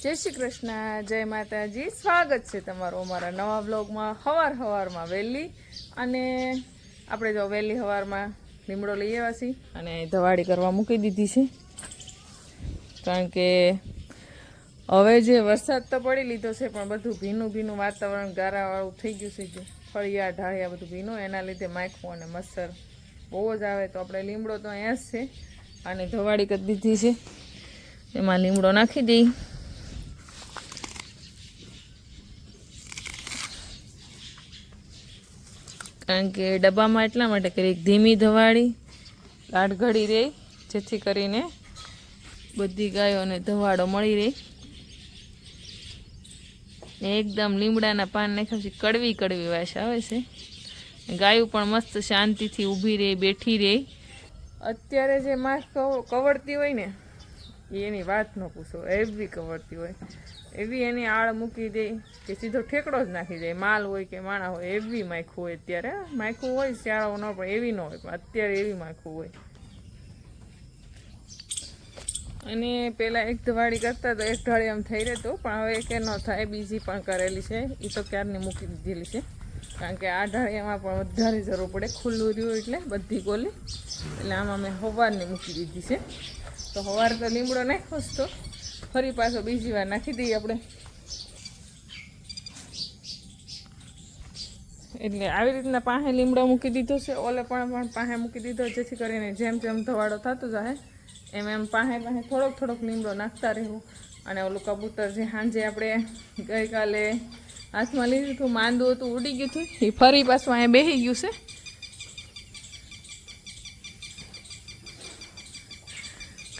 જય શ્રી કૃષ્ણ, જય માતાજી. સ્વાગત છે તમારું અમારા નવા બ્લોગમાં હવાર હવારમાં વહેલી અને આપણે જો વહેલી હવારમાં લીમડો લઈ આવ્યા છીએ અને ધવાડી કરવા મૂકી દીધી છે. કારણ કે હવે જે વરસાદ તો પડી લીધો છે, પણ બધું ભીનું ભીનું વાતાવરણ ગારાવાળું થઈ ગયું છે જે ફળિયા, ઢાળિયા બધું ભીનું, એના લીધે માખું અને મચ્છર બહુ જ આવે તો આપણે લીમડો તો અહીંયા જ છે અને ધવાડી કરી દીધી છે. એમાં લીમડો નાખી દઈ. કારણ કે ડબ્બામાં એટલા માટે કરી. ધીમી ધવાળી ગાઢ ઘડી રહે જેથી કરીને બધી ગાયોને ધવાડો મળી રહે. એકદમ લીમડાના પાન નાખ્યા પછી કડવી કડવી વાસ આવે છે. ગાયું પણ મસ્ત શાંતિથી ઊભી રહે, બેઠી રહે. અત્યારે જે માસ કવડતી હોય ને, એની વાત ન પૂછો. એવી કવડતી હોય. એવી એની આળ મૂકી દે કે સીધો ઠેકડો જ નાખી જાય માલ હોય કે માણા હોય, એવી માખું હોય અત્યારે. માખું હોય શિયાળો ન પણ એવી ન હોય, પણ અત્યારે એવી માખું હોય. અને પેલા એક ધવાડી કરતા તો એક ઢાળી આમ થઈ રહેતું, પણ હવે કે ન થાય, બીજી પણ કરેલી છે. એ તો ક્યારની મૂકી દીધેલી છે? કારણ કે આ ઢાળીયામાં પણ વધારે જરૂર પડે. ખુલ્લું રહ્યું એટલે બધી ગોલી. એટલે આમાં મેં હવારની મૂકી દીધી છે. તો હવાર તો લીમડો નાખ્યો જ તો. ફરી પાછો બીજી વાર નાખી દઈએ આપણે. એટલે આવી રીતના પાસે લીમડો મૂકી દીધો છે. ઓલે પણ પણ પાસે મૂકી દીધો જેથી કરીને જેમ જેમ ધવાડો થતો જાય, એમ એમ પાસે પાસે થોડોક થોડોક લીમડો નાખતા રહેવું. અને ઓલું કબૂતર જે સાંજે આપણે ગઈકાલે હાથમાં લીધું હતું, માંદું હતું, ઉડી ગયું હતું, એ ફરી પાછું અહીંયા બેસી ગયું છે.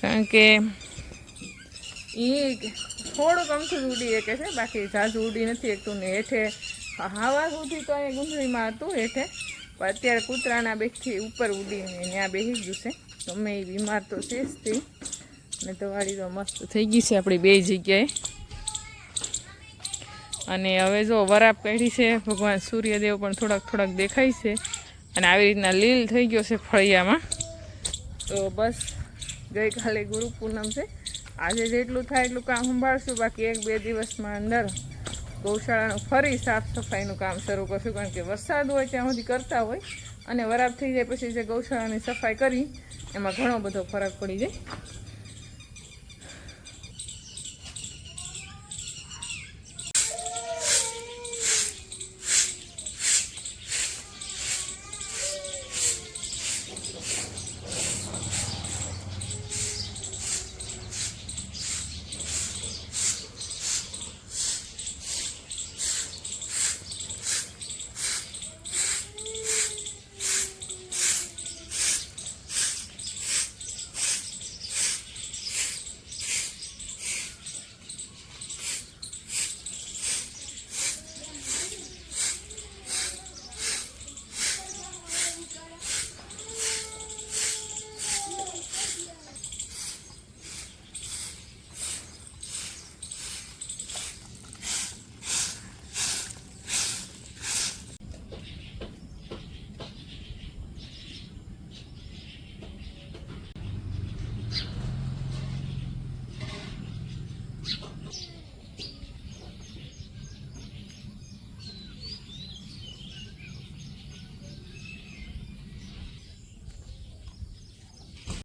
કારણ કે એ થોડુંક અમથું ઉડી શકે છે, બાકી ઝાઝુ ઉડી નથી એકતું ને હેઠે હવા સુધી તો અહીંયા ગુંજળીમાં હતું હેઠે, પણ અત્યારે કૂતરાના બેગથી ઉપર ઉડીને ત્યાં બેસી ગયું છે. ગમે એ બીમાર તો છે જ તે. ને દવાડી તો મસ્ત થઈ ગઈ છે આપણી બે જગ્યાએ. અને હવે જો વરાપ કાઢી છે, ભગવાન સૂર્યદેવ પણ થોડાક થોડાક દેખાય છે. અને આવી રીતના લીલ થઈ ગયો છે ફળિયામાં. તો બસ ગઈકાલે ગુરુ પૂનમ છે. આજે જેટલું થાય એટલું કામ સંભાળશું. બાકી એક બે દિવસમાં અંદર ગૌશાળાનું ફરી સાફ સફાઈનું કામ શરૂ કરશું. કારણ કે વરસાદ હોય ત્યાં સુધી કરતા હોય. અને વરાપ થઈ જાય પછી જે ગૌશાળાની સફાઈ કરી, એમાં ઘણો બધો ફરક પડી જાય.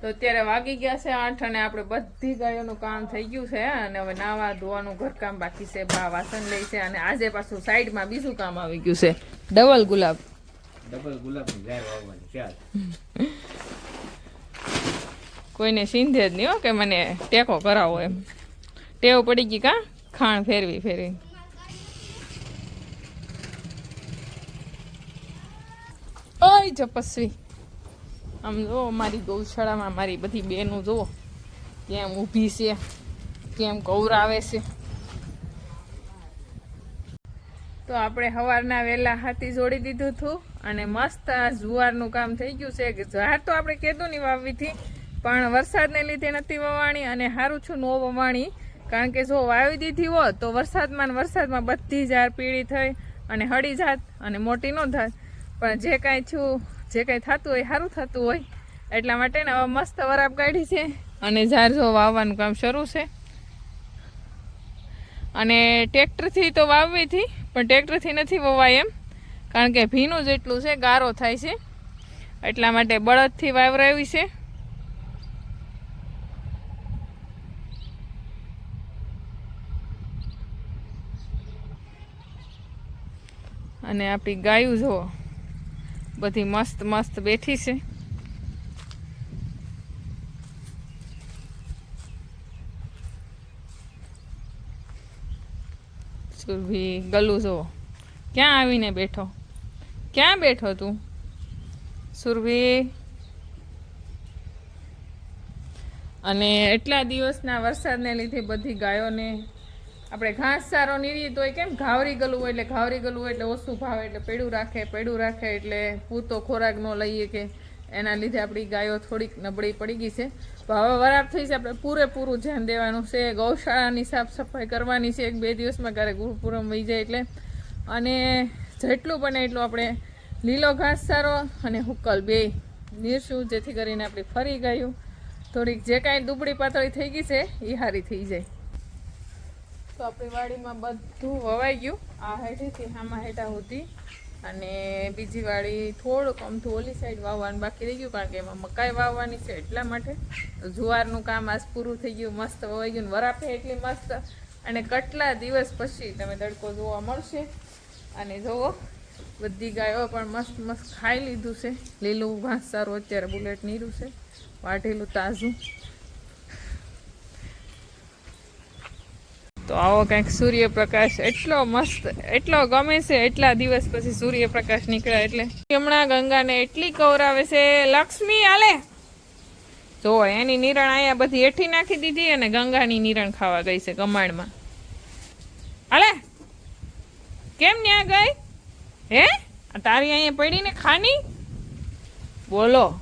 તો અત્યારે વાગી ગયા છે આઠ અને આપણે બધી ગાયોનું કામ થઈ ગયું છે અને હવે નાવા ધોવાનું ઘરકામ બાકી છે બા વાસણ લે છે અને આજે પાછું સાઈડમાં બીજું કામ આવી ગયું છે. ડબલ ગુલાબ. ડબલ ગુલાબની ગાય વાવવાની ચાલ કોઈને સિંધે જ નહીં હો કે મને ટેકો કરાવો એમ. ટેવ પડી ગઈ કા? ખાણ ફેરવી ફેરવી. ઓય જપસ્વી. આમ જો મારી ગૌશાળામાં મારી બધી બહેનો જુઓ કેમ ઊભી છે, કેમ કૌરાવે છે. તો આપણે સવારના વહેલા હાથી જોડી દીધું હતું અને મસ્ત આ જુવારનું કામ થઈ ગયું છે. ઝાડ તો આપણે કીધું નહીં હતી, પણ વરસાદને લીધે નથી વવાણી અને સારું છું નો વવાણી. કારણ કે જો વાવી દીધી હોત તો વરસાદમાં વરસાદમાં બધી ઝાડ પીળી થઈ અને હળી જાત અને મોટી ન થાત. પણ જે કાંઈ છું જે કાંઈ થતું હોય, સારું થતું હોય. એટલા માટે ને હવે મસ્ત વરાપ કાઢી છે અને ઝાર જો વાવવાનું કામ શરૂ છે. અને ટ્રેક્ટરથી તો વાવવી હતી, પણ ટ્રેક્ટરથી નથી વવાય એમ. કારણ કે ભીનું જેટલું છે, ગારો થાય છે. એટલા માટે બળદથી વાવરાવી છે. અને આપણી ગાયું જુઓ. બધી મસ્ત મસ્ત બેઠી છે. સુરભી, ગલું જુઓ. ક્યાં આવીને બેઠો? ક્યાં બેઠો તું? સુરભી? અને એટલા દિવસના વરસાદને લીધે બધી ગાયોને આપણે ઘાસ સારો નીરીએ તો કેમ ઘાવરી ગલું હોય એટલે ઘાવરી ગલું હોય એટલે ઓછું ભાવે એટલે પેડું રાખે પેડું રાખે એટલે પૂરતો ખોરાક ન લઈએ કે એના લીધે આપણી ગાયો થોડીક નબળી પડી ગઈ છે. તો હવે વરાપ થઈ છે, આપણે પૂરેપૂરું ધ્યાન દેવાનું છે. ગૌશાળાની સાફ સફાઈ કરવાની છે, એક બે દિવસમાં ક્યારેક ગુરુપુરમ વહી જાય એટલે. અને જેટલું બને એટલું આપણે લીલો ઘાસ સારો અને હુક્કલ બે નીરશું, જેથી કરીને આપણી ફરી ગયું. થોડીક જે કાંઈ દુબળી પાતળી થઈ ગઈ છે એ સારી થઈ જાય. તો આપણી વાડીમાં બધું વવાઈ ગયું. આ હેઠેથી, હામાં હેઠા હતી અને બીજી વાડી થોડુંક અમથું ઓલી સાઈડ વાવવાનું બાકી રહી ગયું, કારણ કે એમાં મકાઈ વાવવાની છે એટલા માટે. જુવારનું કામ આજ પૂરું થઈ ગયું, મસ્ત વવાઈ ગયું વરાપે એટલી મસ્ત. અને કેટલા દિવસ પછી તમે તડકો જોવા મળશે. અને જુઓ બધી ગાયો પણ મસ્ત મસ્ત ખાઈ લીધું છે. લીલું ઘાસ સારું અત્યારે બુલેટ નીરું છે. વાઢેલું તાજું. તો આવો કંઈક સૂર્યપ્રકાશ એટલો મસ્ત, એટલો ગમે છે, એટલા દિવસ પછી સૂર્યપ્રકાશ નીકળ્યા એટલે. હમણાં ગંગાને એટલી કવરાવે છે, લક્ષ્મી આલે જો, એની નિરણ અહીંયા બધી એઠી નાખી દીધી અને ગંગાની નિરણ ખાવા ગઈ છે કમાણમાં. આલે કેમ ન્યા ગઈ? હે? તારી અહીંયા પડીને ખાની? બોલો.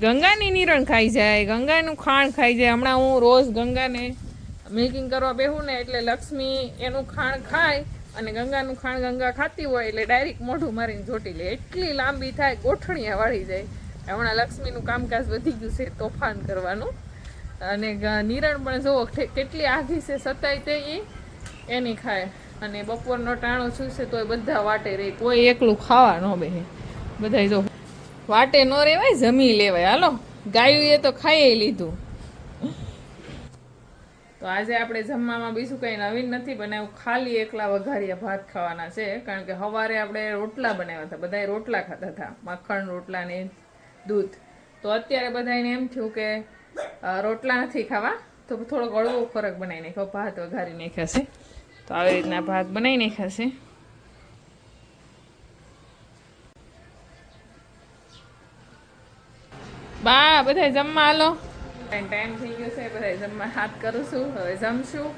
ગંગાની નિરણ ખાઈ જાય, ગંગાનું ખાણ ખાઈ જાય. હમણાં હું રોજ ગંગાને મિલ્કિંગ કરવા બેહું ને એટલે લક્ષ્મી એનું ખાણ ખાય અને ગંગાનું ખાણ ગંગા ખાતી હોય એટલે ડાયરેક્ટ મોઢું મારીને જોટી લે. એટલી લાંબી થાય, ગોઠણીયા વાળી જાય. હમણાં લક્ષ્મીનું કામકાજ વધી ગયું છે તોફાન કરવાનું. અને નિરણ પણ જુઓ કેટલી આઘી છે સતાય તે એની ખાય. અને બપોરનો ટાણો છું તો તોય બધા વાટે રહે કોઈ એકલું ખાવા ન બે બધાય જો વાટે ન રહેવાય જમી લેવાય. હાલો, ગાયું એ તો ખાઈ લીધું. તો આજે આપણે જમવામાં બીજું કંઈ નવીન નથી બનાવ્યું ખાલી એકલા વઘારીયા ભાત ખાવાના છે. કારણ કે સવારે આપણે રોટલા બનાવ્યા હતા બધાએ રોટલા ખાતા હતા. મખણ, રોટલા ને દૂધ. તો અત્યારે બધાને એમ થયું કે રોટલા નથી ખાવા, તો થોડોક હળવો ખોરાક બનાવી નાખ્યો, ભાત વઘારી નાખ્યા છે. તો આવી રીતના ભાત બનાવી નાખ્યા બા બધા જમવા હાલો. ટાઈમ થઈ ગયો છે બધા જમવા હાથ કરું છું હવે જમશું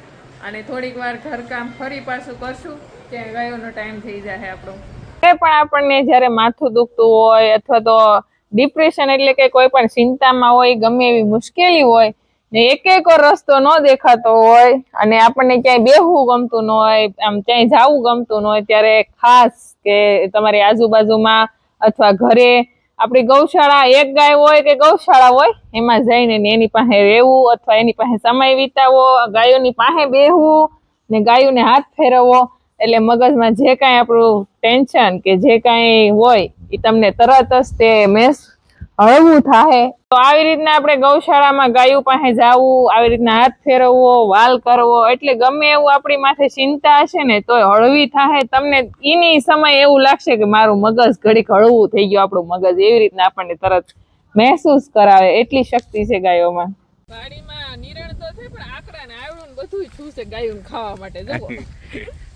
અને થોડીક વાર ઘરકામ ફરી પાછું કરશું ત્યાં ગયોનો ટાઈમ થઈ જાય આપણો. એ પણ આપણને જ્યારે માથું દુખતું હોય અથવા તો ડિપ્રેશન એટલે કે કોઈ પણ ચિંતામાં હોય, ગમે એવી મુશ્કેલી હોય, ને એક એક રસ્તો ન દેખાતો હોય અને આપણને ક્યાંય બેહવું ગમતું ન હોય, આમ ક્યાંય જાવું ગમતું ન હોય, ત્યારે ખાસ કે તમારી આજુબાજુમાં અથવા ઘરે આપણી ગૌશાળા એક ગાય હોય કે ગૌશાળા હોય, એમાં જઈને એની પાસે રહેવું અથવા એની પાસે સમય વિતાવવો ગાયોની પાસે બેહવું ને ગાયોને હાથ ફેરવવો, એટલે મગજમાં જે કાંઈ આપણું ટેન્શન કે જે કાંઈ હોય એ તમને તરત જ તે મેસ હળવું થાય તો આવી રીતના આપણે ગૌશાળામાં ગાયું પાસે જવું આવી રીતના હાથ ફેરવવો વાલ કરવો એટલે ગમે એવું આપણી માથે ચિંતા હશે ને તોય હળવી થાય તમને એની સમય એવું લાગશે કે મારું મગજ ઘડીક હળવું થઈ ગયું આપણું મગજ એવી રીતના આપણને તરત મહેસૂસ કરાવે. એટલી શક્તિ છે ગાયોમાં. વાડીમાં નિરણ તો છે પણ આકરા ને આવડું બધું છું છે ગાયું ખાવા માટે જુઓ.